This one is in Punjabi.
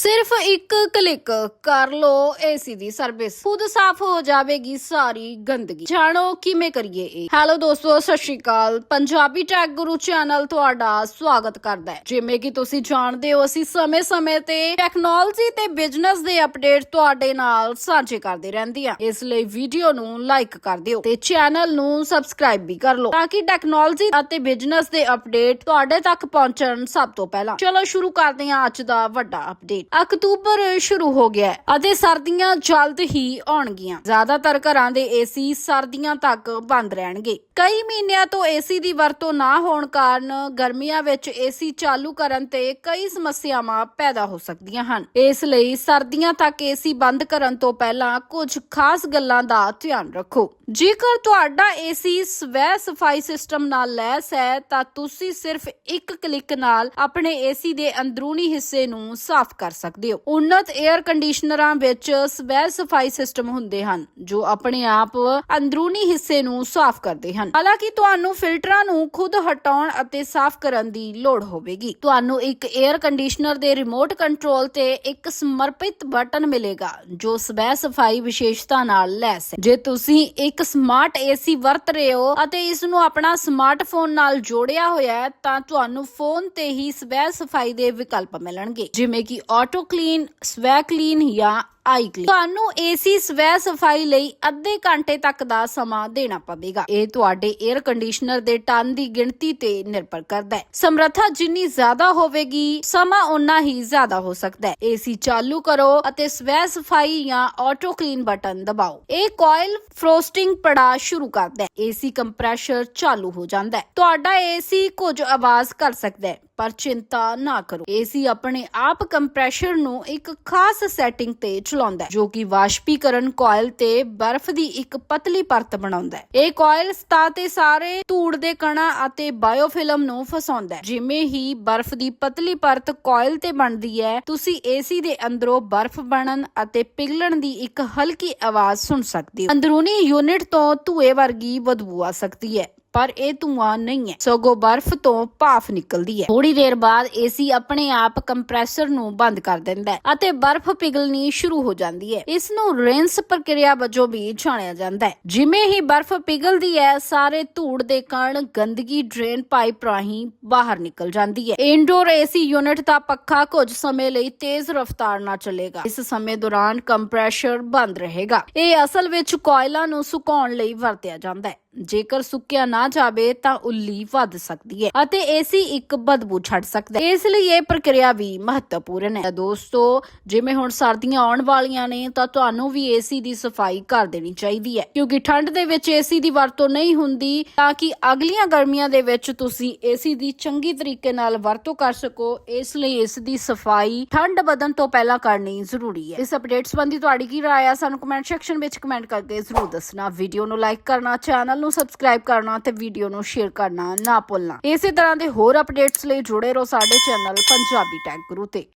ਸਿਰਫ ਇੱਕ ਕਲਿੱਕ ਕਰ ਲੋ ਏਸੀ ਦੀ ਸਰਵਿਸ ਖੁਦ ਸਾਫ਼ ਹੋ ਜਾਵੇਗੀ ਸਾਰੀ ਗੰਦਗੀ। ਜਾਣੋ ਕਿਵੇਂ ਕਰੀਏ ਇਹ। ਹੈਲੋ ਦੋਸਤੋ, ਸਤਿ ਸ਼੍ਰੀ ਅਕਾਲ। ਪੰਜਾਬੀ ਟੈਕ ਗੁਰੂ ਚੈਨਲ ਤੁਹਾਡਾ ਸਵਾਗਤ ਕਰਦਾ ਹੈ। ਜਿਵੇਂ ਕਿ ਤੁਸੀਂ ਜਾਣਦੇ ਹੋ, ਅਸੀਂ ਸਮੇਂ-ਸਮੇਂ ਤੇ ਟੈਕਨੋਲੋਜੀ ਤੇ ਬਿਜ਼ਨਸ ਦੇ ਅਪਡੇਟ ਤੁਹਾਡੇ ਨਾਲ ਸਾਂਝੇ ਕਰਦੇ ਰਹਿੰਦੇ ਹਾਂ। ਇਸ ਲਈ ਵੀਡੀਓ ਨੂੰ ਲਾਈਕ ਕਰ ਦਿਓ ਤੇ ਚੈਨਲ ਨੂੰ ਸਬਸਕ੍ਰਾਈਬ ਵੀ ਕਰ ਲਓ, ਤਾਂ ਕਿ ਟੈਕਨੋਲੋਜੀ ਅਤੇ ਬਿਜ਼ਨਸ ਦੇ ਅਪਡੇਟ ਤੁਹਾਡੇ ਤੱਕ ਪਹੁੰਚਣ ਸਭ ਤੋਂ ਪਹਿਲਾਂ। ਚਲੋ ਸ਼ੁਰੂ ਕਰਦੇ ਹਾਂ ਅੱਜ ਦਾ ਵੱਡਾ ਅਪਡੇਟ ਅਕਤੂਬਰ ਸ਼ੁਰੂ ਹੋ ਗਿਆ ਅਤੇ ਸਰਦੀਆਂ ਜਲਦ ਹੀ ਆਉਣਗੀਆਂ। ਜ਼ਿਆਦਾਤਰ ਘਰਾਂ ਦੇ ਏਸੀ ਸਰਦੀਆਂ ਤੱਕ ਬੰਦ ਰਹਿਣਗੇ। ਕਈ ਮਹੀਨਿਆਂ ਤੋਂ ਏਸੀ ਦੀ ਵਰਤੋਂ ਨਾ ਹੋਣ ਕਾਰਨ ਗਰਮੀਆਂ ਵਿੱਚ ਏਸੀ ਚਾਲੂ ਕਰਨ ਤੇ ਕਈ ਸਮੱਸਿਆਵਾਂ ਪੈਦਾ ਹੋ ਸਕਦੀਆਂ ਹਨ। ਇਸ ਲਈ ਸਰਦੀਆਂ ਤੱਕ ਏਸੀ ਬੰਦ ਕਰਨ ਤੋਂ ਪਹਿਲਾਂ ਕੁਝ ਖਾਸ ਗੱਲਾਂ ਦਾ ਧਿਆਨ ਰੱਖੋ। ਜੇਕਰ ਤੁਹਾਡਾ ਏਸੀ ਸਵੈ ਸਫ਼ਾਈ ਸਿਸਟਮ ਨਾਲ ਲੈਸ ਹੈ, ਤਾਂ ਤੁਸੀਂ ਸਿਰਫ ਇੱਕ ਕਲਿੱਕ ਨਾਲ ਆਪਣੇ ਏਸੀ ਦੇ ਅੰਦਰੂਨੀ ਹਿੱਸੇ ਨੂੰ ਸਾਫ਼ ਕਰ ਸਕਦੇ ਹੋ। ਉન્નਤ 에ਅਰ ਕੰਡੀਸ਼ਨਰਾਂ ਵਿੱਚ ਸਵੈ ਸਫ਼ਾਈ ਸਿਸਟਮ ਹੁੰਦੇ ਹਨ, ਜੋ ਆਪਣੇ ਆਪ ਅੰਦਰੂਨੀ ਹਿੱਸੇ ਨੂੰ ਸਾਫ਼ ਕਰਦੇ ਹਨ। ਹਾਲਾਂਕਿ ਤੁਹਾਨੂੰ ਫਿਲਟਰਾਂ ਨੂੰ ਖੁਦ ਹਟਾਉਣ ਅਤੇ ਸਾਫ਼ ਕਰਨ ਦੀ ਲੋੜ ਹੋਵੇਗੀ। ਤੁਹਾਨੂੰ ਇੱਕ 에ਅਰ ਕੰਡੀਸ਼ਨਰ ਦੇ ਰਿਮੋਟ ਕੰਟਰੋਲ ਤੇ ਇੱਕ ਸਮਰਪਿਤ ਬਟਨ ਮਿਲੇਗਾ, ਜੋ ਸਵੈ ਸਫ਼ਾਈ ਵਿਸ਼ੇਸ਼ਤਾ ਨਾਲ ਲੈਸ ਹੈ। ਜੇ ਤੁਸੀਂ ਇੱਕ ਸਮਾਰਟ ਏਸੀ ਵਰਤ ਰਹੇ ਹੋ ਅਤੇ ਇਸ ਨੂੰ ਆਪਣਾ ਸਮਾਰਟਫੋਨ ਨਾਲ ਜੋੜਿਆ ਹੋਇਆ ਹੈ, ਤਾਂ ਤੁਹਾਨੂੰ ਫੋਨ ਤੇ ਹੀ ਸਵੈ ਸਫ਼ਾਈ ਦੇ ਵਿਕਲਪ ਮਿਲਣਗੇ। ਜਿਵੇਂ ਕਿ ਆਟੋ ਕਲੀਨ ਸਵੈ ਕਲੀਨ ਜਾਂ ਆਈ ਤੁਹਾਨੂੰ ਏਸੀ ਸਵੈ ਸਫ਼ਾਈ ਲਈ ਅੱਧੇ ਘੰਟੇ ਤੱਕ ਦਾ ਸਮਾਂ ਦੇਣਾ ਪਵੇਗਾ। ਇਹ ਤੁਹਾਡੇ 에ਅਰ ਕੰਡੀਸ਼ਨਰ ਦੇ ਟਨ ਦੀ ਗਿਣਤੀ ਤੇ ਨਿਰਭਰ ਕਰਦਾ ਹੈ। ਸਮਰੱਥਾ ਜਿੰਨੀ ਜ਼ਿਆਦਾ ਹੋਵੇਗੀ, ਸਮਾਂ ਉਨਾ ਹੀ ਜ਼ਿਆਦਾ ਹੋ ਸਕਦਾ ਹੈ। ਏਸੀ ਚਾਲੂ ਕਰੋ ਅਤੇ ਸਵੈ ਸਫ਼ਾਈ ਜਾਂ ਆਟੋ ਕਲੀਨ ਬਟਨ ਦਬਾਓ। ਇਹ ਕੋਇਲ ਫਰੋਸਟਿੰਗ ਪੜਾ ਸ਼ੁਰੂ ਕਰਦਾ ਹੈ। ਏਸੀ ਕੰਪਰੈਸ਼ਰ ਚਾਲੂ ਹੋ ਜਾਂਦਾ ਹੈ। ਤੁਹਾਡਾ ਏਸੀ ਕੁਝ ਆਵਾਜ਼ ਕਰ ਸਕਦਾ ਹੈ। ਪਰ ਚਿੰਤਾ ਨਾ ਕਰੋ। ਏਸੀ ਆਪਣੇ ਆਪ ਕੰਪਰੈਸ਼ਰ ਨੂੰ ਇੱਕ ਖਾਸ ਸੈਟਿੰਗ ਤੇ ਚਲਾਉਂਦਾ ਹੈ, ਜੋ ਕਿ ਵਾਸ਼ਪੀਕਰਨ ਕੋਇਲ ਤੇ ਬਰਫ਼ ਦੀ ਇੱਕ ਪਤਲੀ ਪਰਤ ਬਣਾਉਂਦਾ ਹੈ। ਇਹ ਕੋਇਲ ਸਤਹ ਤੇ ਸਾਰੇ ਧੂੜ ਦੇ ਕਣਾਂ ਅਤੇ ਬਾਇਓਫਿਲਮ ਨੂੰ ਫਸਾਉਂਦਾ ਹੈ। ਜਿਵੇਂ ਹੀ ਬਰਫ਼ ਦੀ ਪਤਲੀ ਪਰਤ ਕੋਇਲ ਤੇ ਬਣਦੀ ਹੈ, ਤੁਸੀਂ ਏਸੀ ਦੇ ਅੰਦਰੋਂ ਬਰਫ਼ ਬਣਨ ਅਤੇ ਪਿਘਲਣ ਦੀ ਇੱਕ ਹਲਕੀ ਆਵਾਜ਼ ਸੁਣ ਸਕਦੇ ਹੋ। ਅੰਦਰੂਨੀ ਯੂਨਿਟ ਤੋਂ ਧੂਏ ਵਰਗੀ ਬਦਬੂ ਆ ਸਕਦੀ ਹੈ ਪਰ ਇਹ ਧੂਆਂ ਨਹੀਂ ਹੈ। ਸਗੋਂ ਬਰਫ਼ ਤੋਂ ਭਾਫ ਨਿਕਲਦੀ ਹੈ। ਥੋੜੀ ਦੇਰ ਬਾਅਦ ਏਸੀ ਆਪਣੇ ਆਪ ਕੰਪਰੈਸਰ ਨੂੰ ਬੰਦ ਕਰ ਦਿੰਦਾ ਹੈ ਅਤੇ ਬਰਫ਼ ਪਿਘਲਣੀ ਸ਼ੁਰੂ ਹੋ ਜਾਂਦੀ ਹੈ। ਇਸ ਨੂੰ ਰਿੰਸ ਪ੍ਰਕਿਰਿਆ ਵਜੋਂ ਵੀ ਜਾਣਿਆ ਜਾਂਦਾ ਹੈ। ਜਿਵੇਂ ਹੀ ਬਰਫ਼ ਪਿਘਲਦੀ ਹੈ, ਸਾਰੇ ਧੂੜ ਦੇ ਕਣ ਗੰਦਗੀ ਡਰੇਨ ਪਾਈਪ ਰਾਹੀਂ ਬਾਹਰ ਨਿਕਲ ਜਾਂਦੀ ਹੈ। ਇਨਡੋਰ ਏਸੀ ਯੂਨਿਟ ਦਾ ਪੱਖਾ ਕੁਝ ਸਮੇਂ ਲਈ ਤੇਜ਼ ਰਫ਼ਤਾਰ ਨਾਲ ਚੱਲੇਗਾ। ਇਸ ਸਮੇਂ ਦੌਰਾਨ ਕੰਪਰੈਸ਼ਰ ਬੰਦ ਰਹੇਗਾ। ਇਹ ਅਸਲ ਵਿੱਚ ਕੋਇਲਾਂ ਨੂੰ ਸੁਕਾਉਣ ਲਈ ਵਰਤਿਆ ਜਾਂਦਾ ਹੈ। ਜੇਕਰ ਸੁੱਕਿਆ ਨਾ ਜਾਵੇ ਤਾਂ ਉੱਲੀ ਵੱਧ ਸਕਦੀ ਹੈ ਅਤੇ ਏਸੀ ਇੱਕ ਬਦਬੂ ਛੱਡ ਸਕਦਾ ਹੈ। ਇਸ ਲਈ ਇਹ ਪ੍ਰਕਿਰਿਆ ਵੀ ਮਹੱਤਵਪੂਰਨ ਹੈ। ਦੋਸਤੋ, ਜਿਵੇਂ ਹੁਣ ਸਰਦੀਆਂ ਆਉਣ ਵਾਲੀਆਂ ਨੇ, ਤਾਂ ਤੁਹਾਨੂੰ ਵੀ ਏਸੀ ਦੀ ਸਫ਼ਾਈ ਕਰ ਦੇਣੀ ਚਾਹੀਦੀ ਹੈ। ਕਿਉਂਕਿ ਠੰਡ ਦੇ ਵਿੱਚ ਏਸੀ ਦੀ ਵਰਤੋਂ ਨਹੀਂ ਹੁੰਦੀ, ਤਾਂ ਕਿ ਅਗਲੀਆਂ ਗਰਮੀਆਂ ਦੇ ਵਿੱਚ ਤੁਸੀਂ ਏਸੀ ਦੀ ਚੰਗੀ ਤਰੀਕੇ ਨਾਲ ਵਰਤੋਂ ਕਰ ਸਕੋ, ਇਸ ਲਈ ਇਸ ਦੀ ਸਫ਼ਾਈ ਠੰਡ ਵਧਣ ਤੋਂ ਪਹਿਲਾਂ ਕਰਨੀ ਜ਼ਰੂਰੀ ਹੈ। ਇਸ ਅਪਡੇਟ ਸੰਬੰਧੀ ਤੁਹਾਡੀ ਕੀ ਰਾਏ ਆ, ਸਾਨੂੰ ਕਮੈਂਟ ਸੈਕਸ਼ਨ ਵਿੱਚ ਕਮੈਂਟ ਕਰਕੇ ਜ਼ਰੂਰ ਦੱਸਣਾ। ਵੀਡੀਓ ਨੂੰ ਲਾਈਕ ਕਰਨਾ ਚੈਨਲ ਨੂੰ ਸਬਸਕ੍ਰਾਈਬ ਕਰਨਾ ਤੇ ਵੀਡੀਓ ਨੂੰ ਸ਼ੇਅਰ ਕਰਨਾ ਨਾ ਭੁੱਲਣਾ। ਇਸੇ ਤਰ੍ਹਾਂ ਦੇ ਹੋਰ ਅਪਡੇਟਸ ਲਈ ਜੁੜੇ ਰਹੋ ਸਾਡੇ ਚੈਨਲ ਪੰਜਾਬੀ ਟੈਕ ਗੁਰੂ ਤੇ।